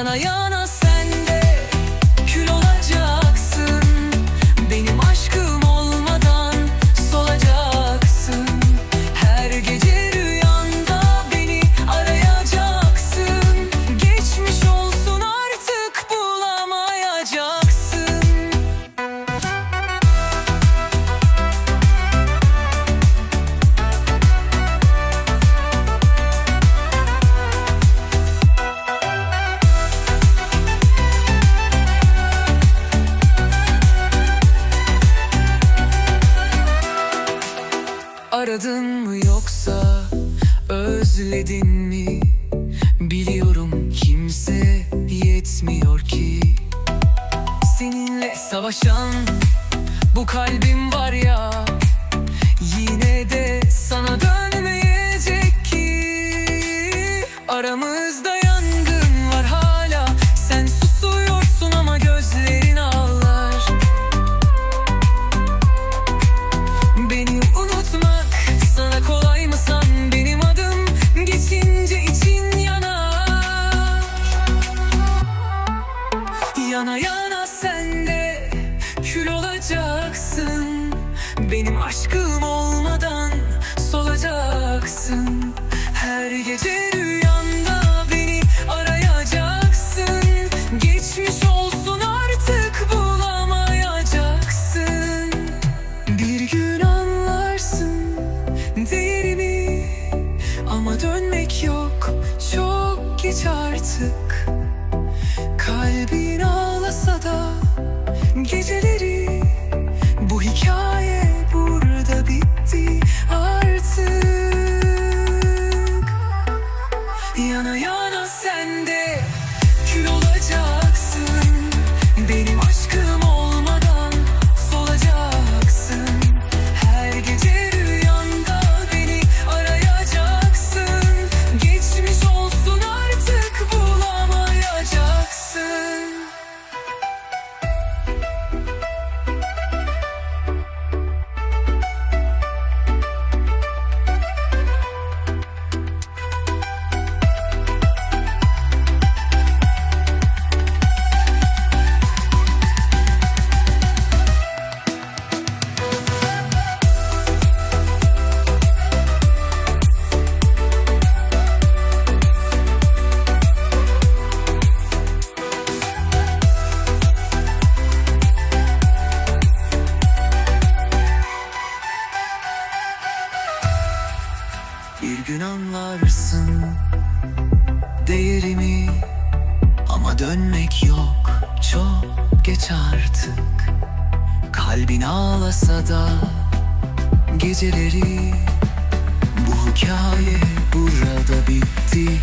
Yana yana sen Aradın mı yoksa özledin mi? Biliyorum kimse yetmiyor ki Seninle savaşan bu kalbim var ya Yine de sana dönmeyecek ki Aramızda yangın artık. Kalbin ağlasa da geceleri Bu hikaye burada bitti artık. Yana yana sen de kül olacaksın gün anlarsın değerimi. Ama dönmek yok çok geç artık. Kalbin ağlasa da geceleri Bu hikaye burada bitti